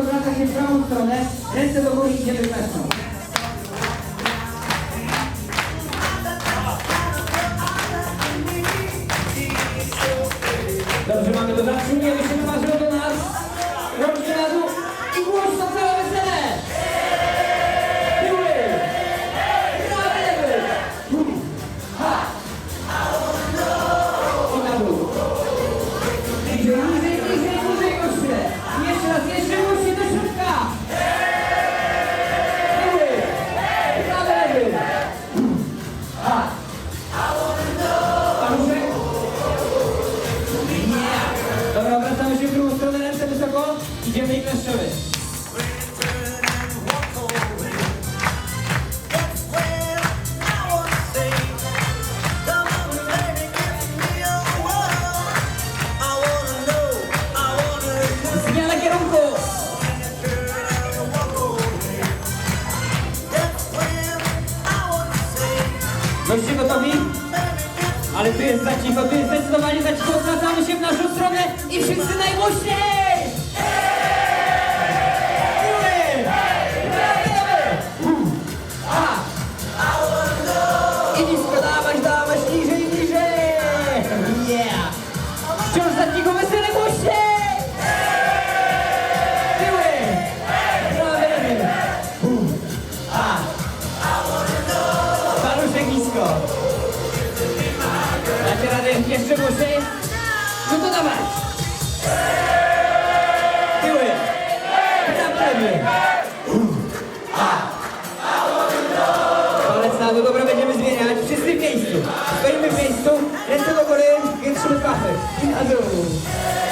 po brakach jest prawą stronę, ręce do góry i idziemy klasą. i wszyscy najgłośniej! Ben Memento, este lo coré, que es un café. Adiós.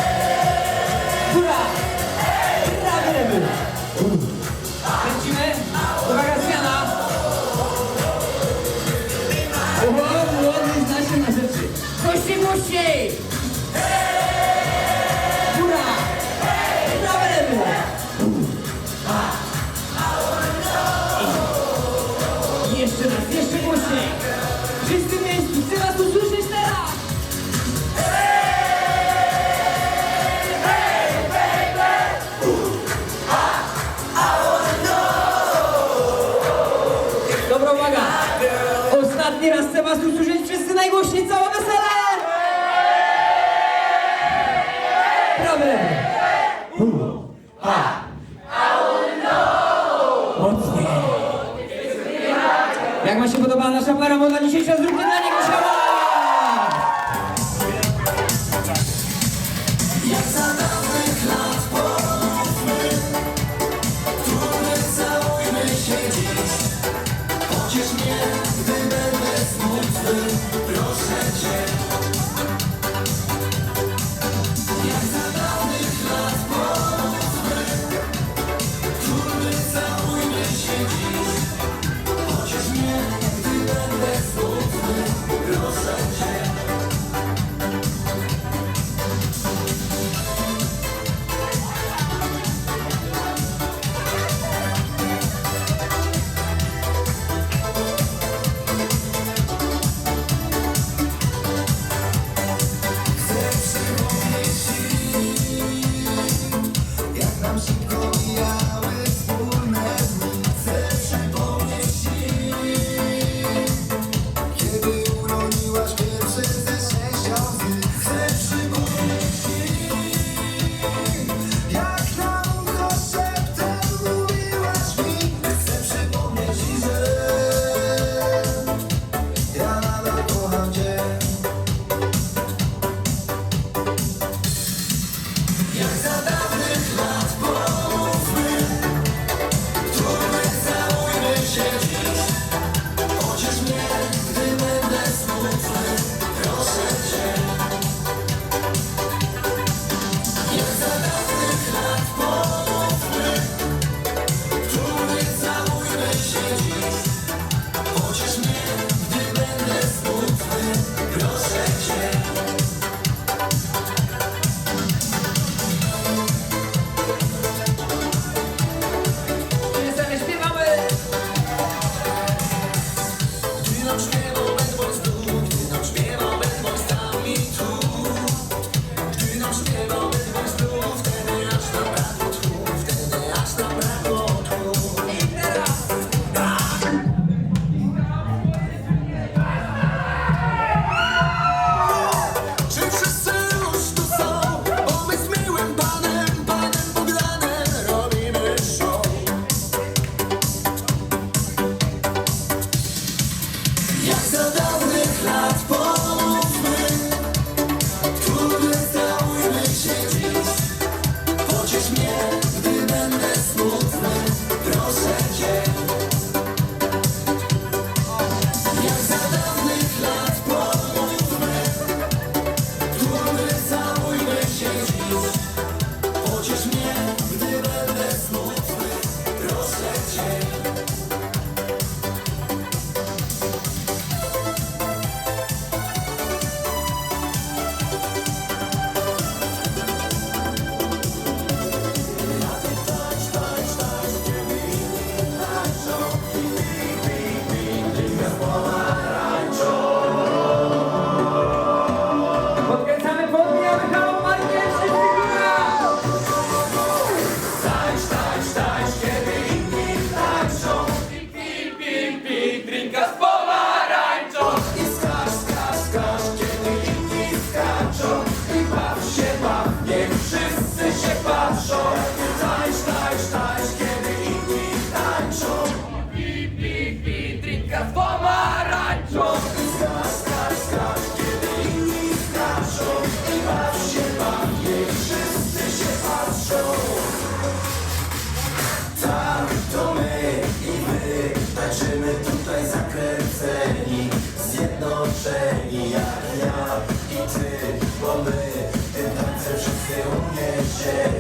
said.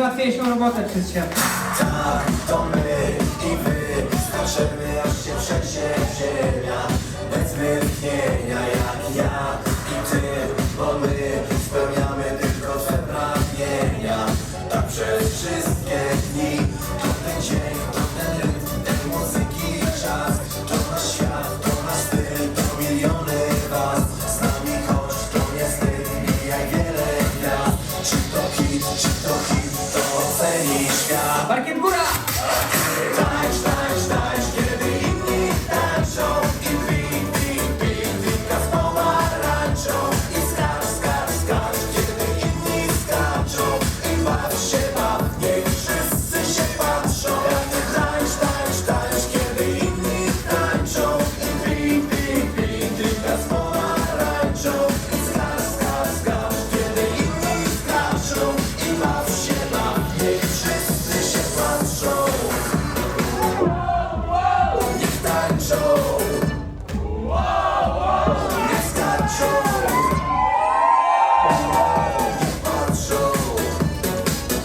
najłatwiejszą robotę przez świat. Tak, to my i wy, skaczemy aż się przecież ziemia, bez mgnienia jak ja i ty, bo my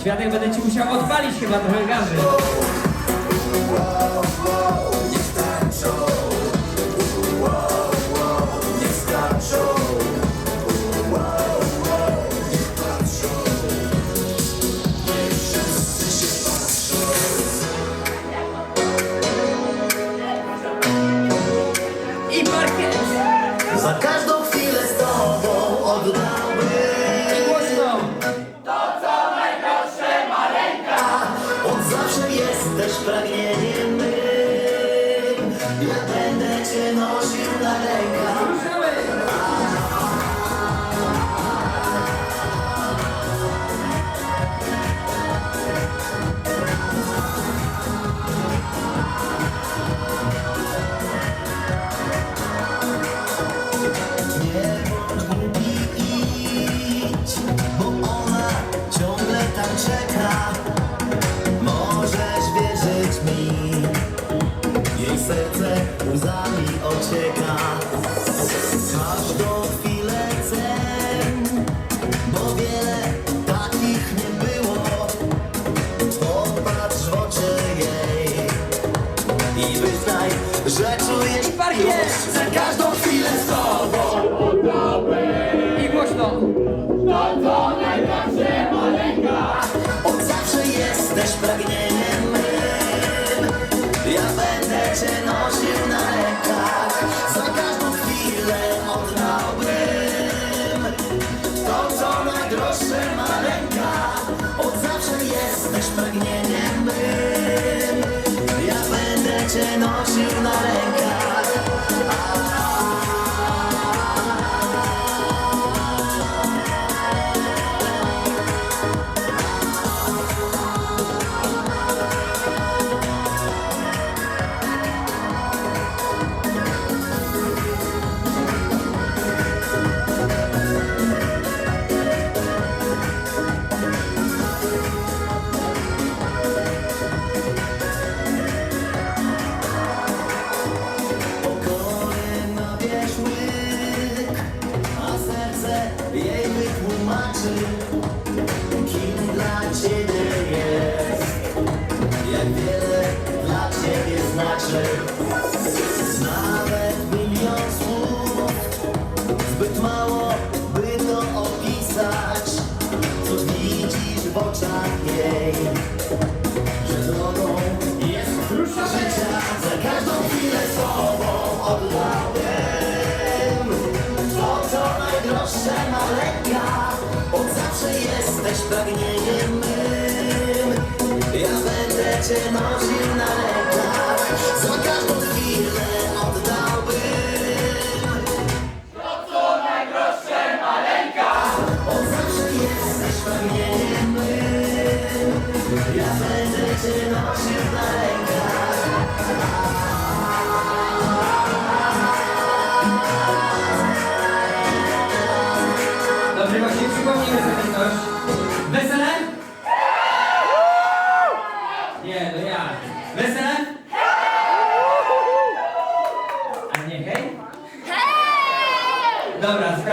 Świadek, będę ci musiał odpalić chyba trochę garzy. Będę cię nosił na rękach. se nos irá. tłumaczy, kim dla ciebie jest, jak wiele dla ciebie znaczy. Zagadnął chwilę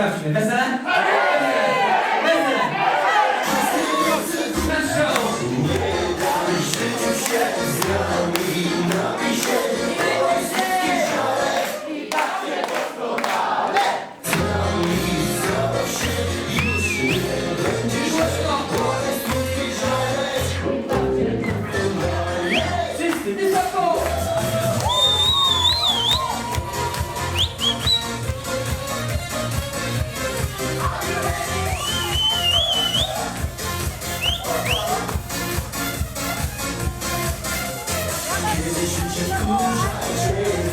大学三 Baby, shoot your cool.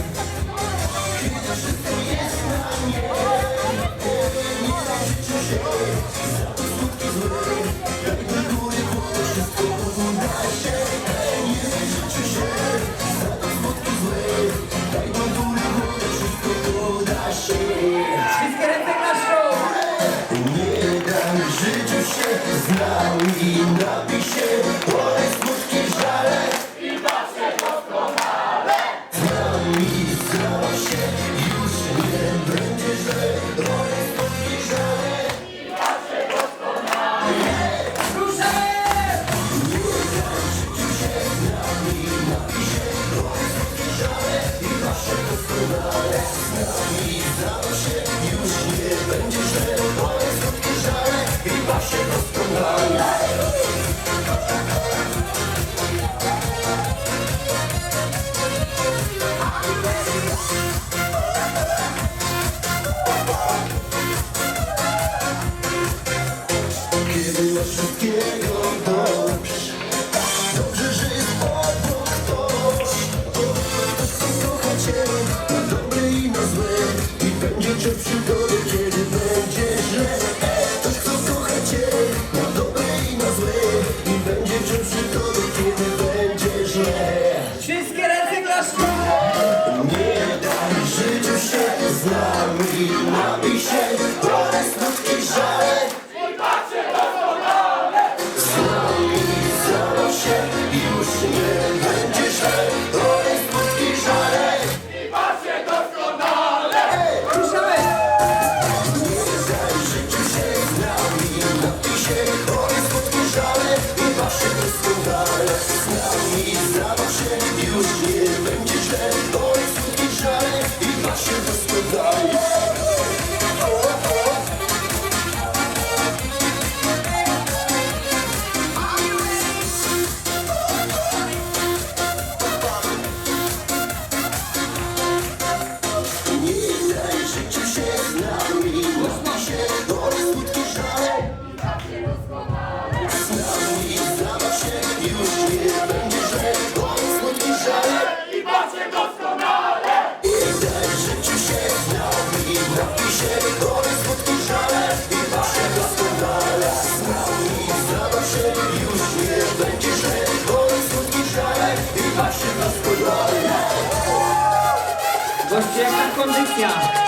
70.